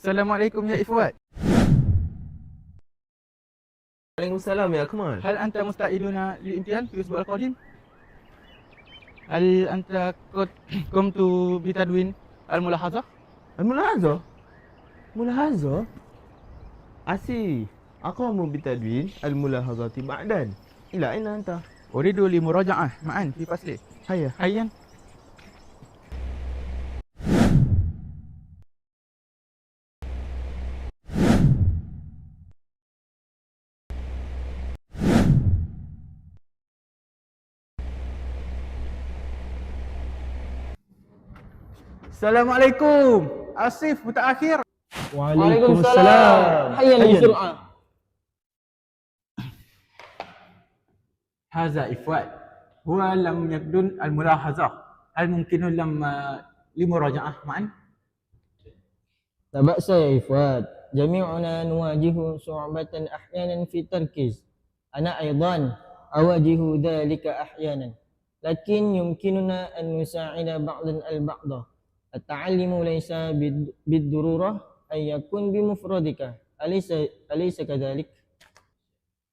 Assalamualaikum ya Ifwat. Waalaikumsalam ya Akmal. Hal anta musta'iduna li imtihan fi usbul qadim? Hal anta qad qumtu bi tadwin al mulahazah? Al mulahazah? Mulahazah? Asi, aku mau bi tadwin al mulahazati ba'dan. Ila aina anta? Uridu li muraja'ah ma'an fi fasli. Hayya. Hayyan. Assalamualaikum. Asif buta akhir. Waalaikumsalam. Hayya li sur'a. Haza ifwat. Huwa lam yakdun al-mulahaza. Hal mungkinu lam uh, limuraja'ah ma'an? Tabak saya ifwat. Jami'una nuwajihu su'batan ahyanan fi tarkiz. Ana aidan awajihu dhalika ahyanan. Lakin yumkinuna an nusa'ida ba'dan al-ba'dah. التعلم ليس بال- بالضرورة أن يكون بمفردك. أليس أليس كذلك؟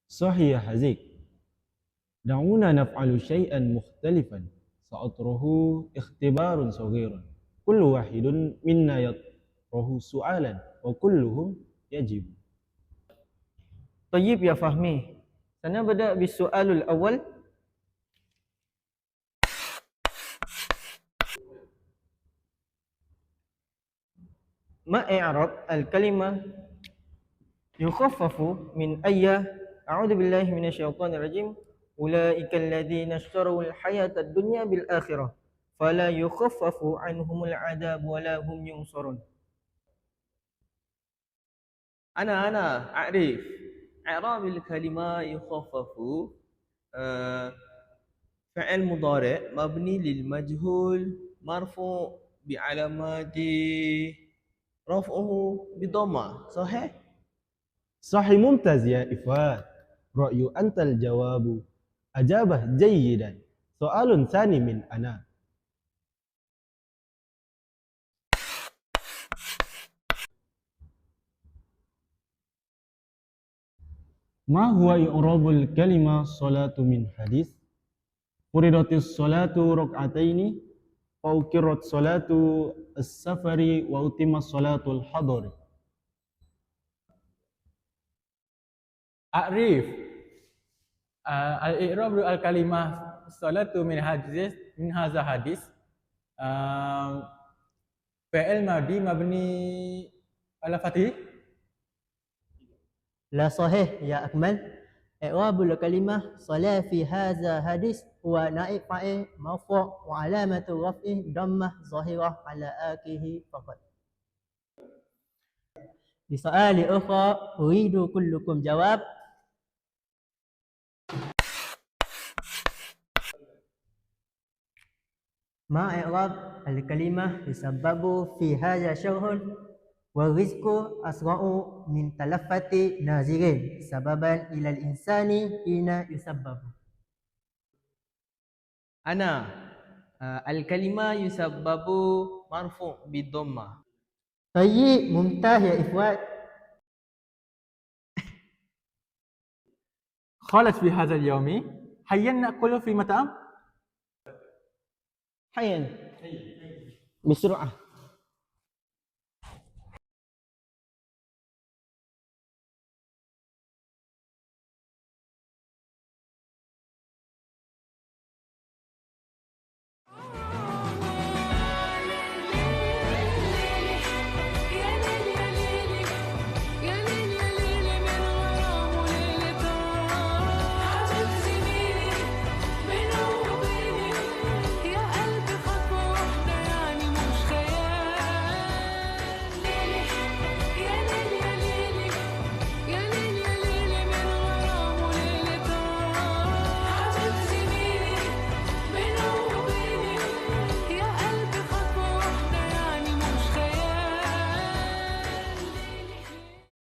صحيح يا حزيك دعونا نفعل شيئا مختلفا. سأطرح اختبار صغير كل واحد منا يطرح سؤالا وكلهم يجيب. طيب يا فهمي سنبدأ بالسؤال الأول. ما إعراب الكلمة يخفف من أي أعوذ بالله من الشيطان الرجيم. أولئك الذين اشتروا الحياة الدنيا بالآخرة فلا يخفف عنهم العذاب ولا هم ينصرون. أنا أنا أعرف. إعراب الكلمة يخفف آه، فعل مضارع مبني للمجهول مرفوع بعلامات رفعه بضمة صحيح؟ صحيح ممتاز يا إفوات رأي أنت الجواب. أجابه جيدا. سؤال ثاني من أنا. ما هو إعراب الكلمة صلاة من حديث؟ فرضت الصلاة ركعتين فأكرت صلاة السفر وأتم صلاة الحضر. أعرف آه، الإعراب الكلمة صلاة من حديث من هذا حديث آم، فعل ماضي مبني على فتح؟ لا صحيح يا أكمل. إعراب الكلمة صلاة في هذا حديث هو نائب فاعل مرفوع وعلامة رفعه ضمة ظاهرة على آخره فقط. لسؤال أخرى أريد كلكم جواب. ما إعراب الكلمة يسبب في هذا شرح؟ والرزق أسرع من تلفة ناظرين سببا إلى الإنسان حين يسبب. أنا آه، الكلمة يسبب مرفوع بالضمة. طيب ممتاز يا إخوان قالت في هذا اليوم. هيا نأكل في مطعم؟ حيا بسرعة.